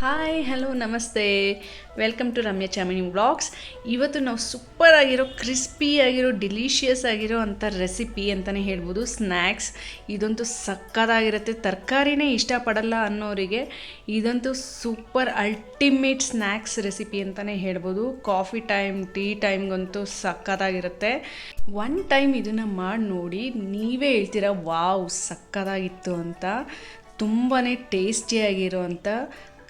Hi hello ನಮಸ್ತೆ. Welcome to Ramya Chamini vlogs ಇವತ್ತು ನಾವು ಸೂಪರ್ ಆಗಿರೋ ಕ್ರಿಸ್ಪಿ ಆಗಿರೋ ಡಿಲೀಷಿಯಸ್ ಆಗಿರೋ ಅಂಥ ರೆಸಿಪಿ ಅಂತಲೇ ಹೇಳ್ಬೋದು. ಸ್ನ್ಯಾಕ್ಸ್ ಇದಂತೂ ಸಕ್ಕತ್ತಾಗಿರುತ್ತೆ. ತರಕಾರಿನೇ ಇಷ್ಟಪಡಲ್ಲ ಅನ್ನೋರಿಗೆ ಇದಂತೂ ಸೂಪರ್ ಅಲ್ಟಿಮೇಟ್ ಸ್ನ್ಯಾಕ್ಸ್ ರೆಸಿಪಿ ಅಂತಲೇ ಹೇಳ್ಬೋದು. ಕಾಫಿ ಟೈಮ್ ಟೀ ಟೈಮ್ಗಂತೂ ಸಕ್ಕತ್ತಾಗಿರುತ್ತೆ. ಒನ್ ಟೈಮ್ ಇದನ್ನು ಮಾಡಿ ನೋಡಿ ನೀವೇ ಹೇಳ್ತೀರಾ, ವಾವ್, ಸಕ್ಕತ್ತಾಗಿತ್ತು ಅಂತ. ತುಂಬಾ ಟೇಸ್ಟಿಯಾಗಿರೋವಂಥ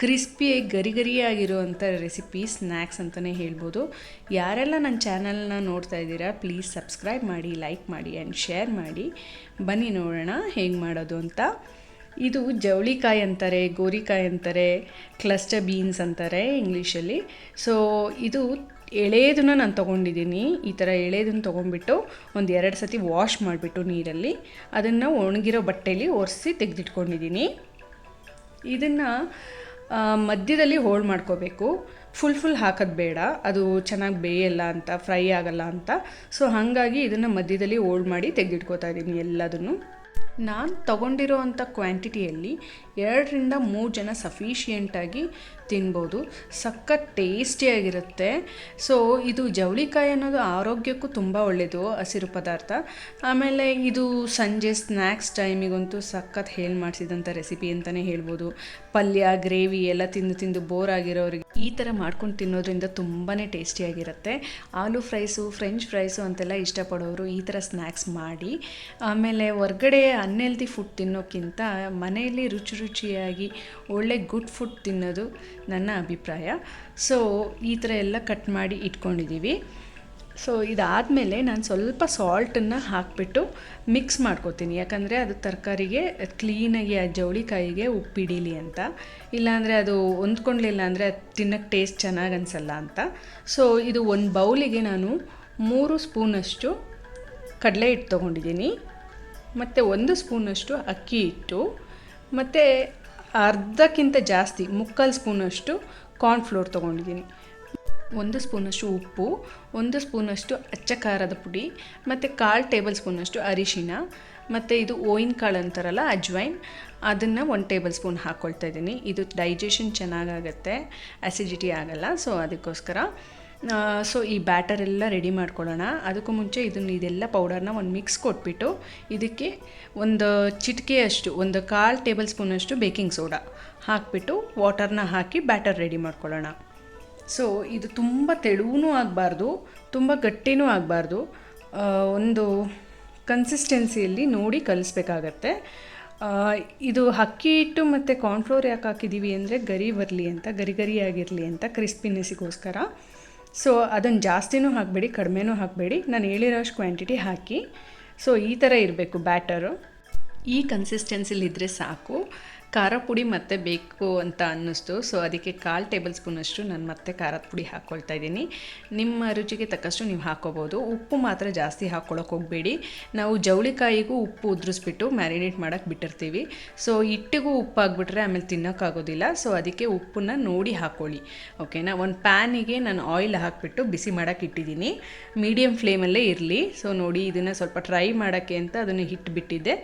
ಕ್ರಿಸ್ಪಿಯಾಗಿ ಗರಿ ಗರಿಯಾಗಿರುವಂಥ ರೆಸಿಪಿ ಸ್ನ್ಯಾಕ್ಸ್ ಅಂತಲೇ ಹೇಳ್ಬೋದು. ಯಾರೆಲ್ಲ ನನ್ನ ಚಾನಲ್ನ ನೋಡ್ತಾ ಇದ್ದೀರಾ ಪ್ಲೀಸ್ ಸಬ್ಸ್ಕ್ರೈಬ್ ಮಾಡಿ ಲೈಕ್ ಮಾಡಿ ಆ್ಯಂಡ್ ಶೇರ್ ಮಾಡಿ. ಬನ್ನಿ ನೋಡೋಣ ಹೇಗೆ ಮಾಡೋದು ಅಂತ. ಇದು ಜವಳಿಕಾಯಿ ಅಂತಾರೆ, ಗೋರಿಕಾಯಿ ಅಂತಾರೆ ಕ್ಲಸ್ಟರ್ ಬೀನ್ಸ್ ಅಂತಾರೆ ಇಂಗ್ಲೀಷಲ್ಲಿ ಸೊ ಇದು ಎಳೆದನ್ನ ನಾನು ತೊಗೊಂಡಿದ್ದೀನಿ. ಈ ಥರ ಎಳೆಯದನ್ನು ತೊಗೊಂಡ್ಬಿಟ್ಟು ಒಂದು ಎರಡು ಸತಿ ವಾಶ್ ಮಾಡಿಬಿಟ್ಟು ನೀರಲ್ಲಿ ಅದನ್ನು ಒಣಗಿರೋ ಬಟ್ಟೆಯಲ್ಲಿ ಒರೆಸಿ ತೆಗೆದಿಟ್ಕೊಂಡಿದ್ದೀನಿ. ಇದನ್ನು ಮಧ್ಯದಲ್ಲಿ ಹೋಲ್ಡ್ ಮಾಡ್ಕೋಬೇಕು. ಫುಲ್ ಫುಲ್ ಹಾಕೋದು ಬೇಡ. ಅದು ಚೆನ್ನಾಗಿ ಬೇಯಲ್ಲ ಅಂತ ಫ್ರೈ ಆಗಲ್ಲ ಅಂತ. ಸೊ ಹಾಗಾಗಿ ಇದನ್ನು ಮಧ್ಯದಲ್ಲಿ ಹೋಲ್ಡ್ ಮಾಡಿ ತೆಗೆದಿಟ್ಕೋತಾ ಇದ್ದೀನಿ ಎಲ್ಲದನ್ನು. ನಾನು ತಗೊಂಡಿರೋ ಅಂಥ ಕ್ವಾಂಟಿಟಿಯಲ್ಲಿ ಎರಡರಿಂದ ಮೂರು ಜನ ಸಫಿಷಿಯೆಂಟಾಗಿ ತಿನ್ಬೋದು. ಸಖತ್ ಟೇಸ್ಟಿಯಾಗಿರುತ್ತೆ ಸೊ ಇದು ಜವಳಿಕಾಯಿ ಅನ್ನೋದು ಆರೋಗ್ಯಕ್ಕೂ ತುಂಬ ಒಳ್ಳೆಯದು ಹಸಿರು ಪದಾರ್ಥ. ಆಮೇಲೆ ಇದು ಸಂಜೆ ಸ್ನ್ಯಾಕ್ಸ್ ಟೈಮಿಗಂತೂ ಸಖತ್ ಹೇಳಿ ಮಾಡಿಸಿದಂಥ ರೆಸಿಪಿ ಅಂತಲೇ ಹೇಳ್ಬೋದು. ಪಲ್ಯ ಗ್ರೇವಿ ಎಲ್ಲ ತಿಂದು ತಿಂದು ಬೋರ್ ಆಗಿರೋರಿಗೆ ಈ ಥರ ಮಾಡ್ಕೊಂಡು ತಿನ್ನೋದ್ರಿಂದ ತುಂಬಾ ಟೇಸ್ಟಿಯಾಗಿರುತ್ತೆ ಆಲೂ ಫ್ರೈಸು ಫ್ರೆಂಚ್ ಫ್ರೈಸು ಅಂತೆಲ್ಲ ಇಷ್ಟಪಡೋರು ಈ ಥರ ಸ್ನ್ಯಾಕ್ಸ್ ಮಾಡಿ. ಆಮೇಲೆ ಹೊರ್ಗಡೆ ಅನ್ಹೆಲ್ದಿ ಫುಡ್ ತಿನ್ನೋಕ್ಕಿಂತ ಮನೆಯಲ್ಲಿ ರುಚಿ ರುಚಿಯಾಗಿ ಒಳ್ಳೆ ಗುಡ್ ಫುಡ್ ತಿನ್ನೋದು ನನ್ನ ಅಭಿಪ್ರಾಯ. ಸೊ ಈ ಥರ ಎಲ್ಲ ಕಟ್ ಮಾಡಿ ಇಟ್ಕೊಂಡಿದ್ದೀವಿ ಸೊ ಇದಾದಮೇಲೆ ನಾನು ಸ್ವಲ್ಪ ಸಾಲ್ಟನ್ನು ಹಾಕಿಬಿಟ್ಟು ಮಿಕ್ಸ್ ಮಾಡ್ಕೋತೀನಿ. ಯಾಕಂದರೆ ಅದು ತರಕಾರಿಗೆ ಕ್ಲೀನಾಗಿ ಆ ಜವಳಿಕಾಯಿಗೆ ಉಪ್ಪಿಡೀಲಿ ಅಂತ. ಇಲ್ಲಾಂದರೆ ಅದು ಹೊಂದ್ಕೊಂಡ್ಲಿಲ್ಲ ಅಂದರೆ ಅದು ತಿನ್ನೋಕ್ಕೆ ಟೇಸ್ಟ್ ಚೆನ್ನಾಗಿ ಅನಿಸಲ್ಲ ಅಂತ. ಸೊ ಇದು ಒಂದು ಬೌಲಿಗೆ ನಾನು ಮೂರು ಸ್ಪೂನಷ್ಟು ಕಡಲೆ ಹಿಟ್ಟು ತೊಗೊಂಡಿದ್ದೀನಿ. ಮತ್ತು ಒಂದು ಸ್ಪೂನಷ್ಟು ಅಕ್ಕಿ ಹಿಟ್ಟು, ಮತ್ತು ಅರ್ಧಕ್ಕಿಂತ ಜಾಸ್ತಿ ಮುಕ್ಕಾಲು ಸ್ಪೂನಷ್ಟು ಕಾರ್ನ್ಫ್ಲೋರ್ ತೊಗೊಂಡಿದ್ದೀನಿ. ಒಂದು ಸ್ಪೂನಷ್ಟು ಉಪ್ಪು, ಒಂದು ಸ್ಪೂನಷ್ಟು ಅಚ್ಚ ಖಾರದ ಪುಡಿ, ಮತ್ತು ಕಾಲು ಟೇಬಲ್ ಸ್ಪೂನಷ್ಟು ಅರಿಶಿನ, ಮತ್ತು ಇದು ಓಯಿನ್ ಕಾಳು ಅಂತಾರಲ್ಲ ಅಜ್ವೈನ್, ಅದನ್ನು ಒಂದು ಟೇಬಲ್ ಸ್ಪೂನ್ ಹಾಕ್ಕೊಳ್ತಾ ಇದ್ದೀನಿ. ಇದು ಡೈಜೆಷನ್ ಚೆನ್ನಾಗಾಗತ್ತೆ ಅಸಿಡಿಟಿ ಆಗಲ್ಲ ಸೊ ಅದಕ್ಕೋಸ್ಕರ ಸೊ ಈ ಬ್ಯಾಟರ್ ಎಲ್ಲ ರೆಡಿ ಮಾಡ್ಕೊಳ್ಳೋಣ. ಅದಕ್ಕೂ ಮುಂಚೆ ಇದನ್ನು ಇದೆಲ್ಲ ಪೌಡರ್ನ ಒಂದು ಮಿಕ್ಸ್ ಕೊಟ್ಬಿಟ್ಟು ಇದಕ್ಕೆ ಒಂದು ಚಿಟಿಕೆಯಷ್ಟು ಒಂದು ಕಾಲು ಟೇಬಲ್ ಸ್ಪೂನಷ್ಟು ಬೇಕಿಂಗ್ ಸೋಡಾ ಹಾಕಿಬಿಟ್ಟು ವಾಟರ್ನ ಹಾಕಿ ಬ್ಯಾಟರ್ ರೆಡಿ ಮಾಡ್ಕೊಳ್ಳೋಣ. ಸೊ ಇದು ತುಂಬ ತೆಳುವೂ ಆಗಬಾರ್ದು, ತುಂಬ ಗಟ್ಟಿನೂ ಆಗಬಾರ್ದು. ಒಂದು ಕನ್ಸಿಸ್ಟೆನ್ಸಿಯಲ್ಲಿ ನೋಡಿ ಕಲಿಸ್ಬೇಕಾಗತ್ತೆ. ಇದು ಅಕ್ಕಿ ಹಿಟ್ಟು ಮತ್ತು ಕಾರ್ನ್ಫ್ಲೋರ್ ಯಾಕೆ ಹಾಕಿದ್ದೀವಿ ಅಂದರೆ ಗರಿ ಬರಲಿ ಅಂತ, ಗರಿ ಗರಿಯಾಗಿರಲಿ ಅಂತ ಕ್ರಿಸ್ಪಿನೆಸ್ಸಿಗೋಸ್ಕರ ಸೊ ಅದನ್ನು ಜಾಸ್ತಿನೂ ಹಾಕಬೇಡಿ, ಕಡಿಮೆನೂ ಹಾಕಬೇಡಿ. ನಾನು ಹೇಳಿರೋಷ್ಟು ಕ್ವಾಂಟಿಟಿ ಹಾಕಿ. ಸೊ ಈ ಥರ ಇರಬೇಕು ಬ್ಯಾಟರು ಈ ಕನ್ಸಿಸ್ಟೆನ್ಸಿಲಿದ್ದರೆ ಸಾಕು. ಖಾರ ಪುಡಿ ಮತ್ತೆ ಬೇಕು ಅಂತ ಅನ್ನಿಸ್ತು. ಸೊ ಅದಕ್ಕೆ ಕಾಲು ಟೇಬಲ್ ಸ್ಪೂನಷ್ಟು ನಾನು ಮತ್ತೆ ಖಾರದ ಪುಡಿ ಹಾಕ್ಕೊಳ್ತಾ ಇದ್ದೀನಿ. ನಿಮ್ಮ ರುಚಿಗೆ ತಕ್ಕಷ್ಟು ನೀವು ಹಾಕ್ಕೋಬೋದು ಉಪ್ಪು ಮಾತ್ರ ಜಾಸ್ತಿ ಹಾಕ್ಕೊಳಕ್ಕೆ ಹೋಗಬೇಡಿ. ನಾವು ಜವಳಿಕಾಯಿಗೂ ಉಪ್ಪು ಉದ್ರಿಸ್ಬಿಟ್ಟು ಮ್ಯಾರಿನೇಟ್ ಮಾಡೋಕ್ಕೆ ಬಿಟ್ಟಿರ್ತೀವಿ. ಸೊ ಹಿಟ್ಟಿಗೂ ಉಪ್ಪು ಹಾಕ್ಬಿಟ್ರೆ ಆಮೇಲೆ ತಿನ್ನೋಕ್ಕಾಗೋದಿಲ್ಲ. ಸೊ ಅದಕ್ಕೆ ಉಪ್ಪನ್ನ ನೋಡಿ ಹಾಕ್ಕೊಳ್ಳಿ ಓಕೆನಾ ಒಂದು ಪ್ಯಾನಿಗೆ ನಾನು ಆಯಿಲ್ ಹಾಕಿಬಿಟ್ಟು ಬಿಸಿ ಮಾಡೋಕ್ಕೆ ಇಟ್ಟಿದ್ದೀನಿ. ಮೀಡಿಯಮ್ ಫ್ಲೇಮಲ್ಲೇ ಇರಲಿ. ಸೊ ನೋಡಿ ಇದನ್ನು ಸ್ವಲ್ಪ ಟ್ರೈ ಮಾಡೋಕ್ಕೆ ಅಂತ ಅದನ್ನು ಹಿಟ್ಟು ಬಿಟ್ಟಿದ್ದೆ.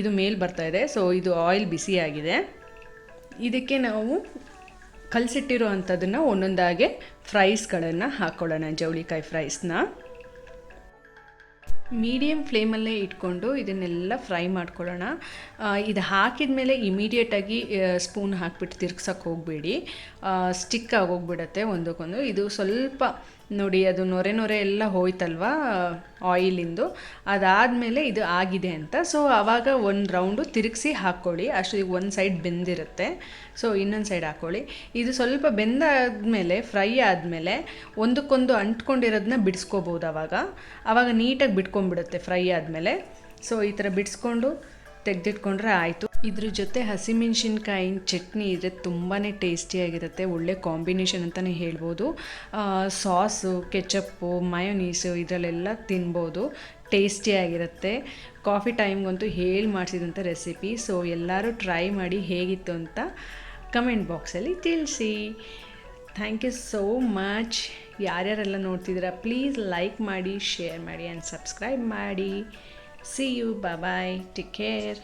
ಇದು ಮೇಲ್ ಬರ್ತಾ ಇದೆ. ಸೊ ಇದು ಆಯಿಲ್ ಬಿಸಿಯಾಗಿದೆ ಇದಕ್ಕೆ ನಾವು ಕಲಸಿಟ್ಟಿರೋ ಅಂಥದ್ದನ್ನು ಒಂದೊಂದಾಗೆ ಫ್ರೈಸ್ಗಳನ್ನು ಹಾಕ್ಕೊಳ್ಳೋಣ ಜವಳಿಕಾಯಿ ಫ್ರೈಸ್ನ. ಮೀಡಿಯಮ್ ಫ್ಲೇಮಲ್ಲೇ ಇಟ್ಕೊಂಡು ಇದನ್ನೆಲ್ಲ ಫ್ರೈ ಮಾಡ್ಕೊಳ್ಳೋಣ. ಇದು ಹಾಕಿದ ಮೇಲೆ ಇಮಿಡಿಯೇಟಾಗಿ ಸ್ಪೂನ್ ಹಾಕಿಬಿಟ್ಟು ತಿರ್ಗ್ಸೋಕ್ಕೆ ಹೋಗಬೇಡಿ. ಸ್ಟಿಕ್ ಆಗೋಗ್ಬಿಡತ್ತೆ ಒಂದಕ್ಕೊಂದು. ಇದು ಸ್ವಲ್ಪ ನೋಡಿ, ಅದು ನೊರೆ ನೊರೆ ಎಲ್ಲ ಹೋಯ್ತಲ್ವಾ ಆಯಿಲಿಂದು ಅದಾದಮೇಲೆ ಇದು ಆಗಿದೆ ಅಂತ. ಸೊ ಆವಾಗ ಒಂದು ರೌಂಡು ತಿರುಗಿಸಿ ಹಾಕ್ಕೊಳ್ಳಿ ಅಷ್ಟು ಒಂದು ಸೈಡ್ ಬೆಂದಿರುತ್ತೆ. ಸೊ ಇನ್ನೊಂದು ಸೈಡ್ ಹಾಕ್ಕೊಳ್ಳಿ ಇದು ಸ್ವಲ್ಪ ಬೆಂದಾದಮೇಲೆ ಫ್ರೈ ಆದಮೇಲೆ ಒಂದಕ್ಕೊಂದು ಅಂಟ್ಕೊಂಡಿರೋದನ್ನ ಬಿಡಿಸ್ಕೋಬೋದು ಆವಾಗ ಆವಾಗ ನೀಟಾಗಿ ಬಿಟ್ಕೊಂಡ್ಬಿಡುತ್ತೆ ಫ್ರೈ ಆದಮೇಲೆ. ಸೊ ಈ ಥರ ಬಿಡಿಸ್ಕೊಂಡು ತೆಗೆದಿಟ್ಕೊಂಡ್ರೆ ಆಯಿತು. ಇದ್ರ ಜೊತೆ ಹಸಿಮೆಣ್ಸಿನ್ಕಾಯಿನ ಚಟ್ನಿ ಇದ್ರೆ ತುಂಬಾ ಟೇಸ್ಟಿಯಾಗಿರುತ್ತೆ, ಒಳ್ಳೆ ಕಾಂಬಿನೇಷನ್ ಅಂತಲೇ ಹೇಳ್ಬೋದು. ಸಾಸು, ಕೆಚಪ್ಪು, ಮಯೋನೀಸು ಇದರಲ್ಲೆಲ್ಲ ತಿನ್ಬೋದು, ಟೇಸ್ಟಿಯಾಗಿರುತ್ತೆ. ಕಾಫಿ ಟೈಮ್ಗಂತೂ ಹೇಳಿ ಮಾಡಿಸಿದಂಥ ರೆಸಿಪಿ, ಸೊ ಎಲ್ಲರೂ ಟ್ರೈ ಮಾಡಿ ಹೇಗಿತ್ತು ಅಂತ ಕಮೆಂಟ್ ಬಾಕ್ಸಲ್ಲಿ ತಿಳಿಸಿ. Thank you so much. ಯಾರ್ಯಾರೆಲ್ಲ ನೋಡ್ತಿದ್ದೀರಾ, ಪ್ಲೀಸ್ ಲೈಕ್ ಮಾಡಿ, ಶೇರ್ ಮಾಡಿ, ಆ್ಯಂಡ್ ಸಬ್ಸ್ಕ್ರೈಬ್ ಮಾಡಿ. See you bye take care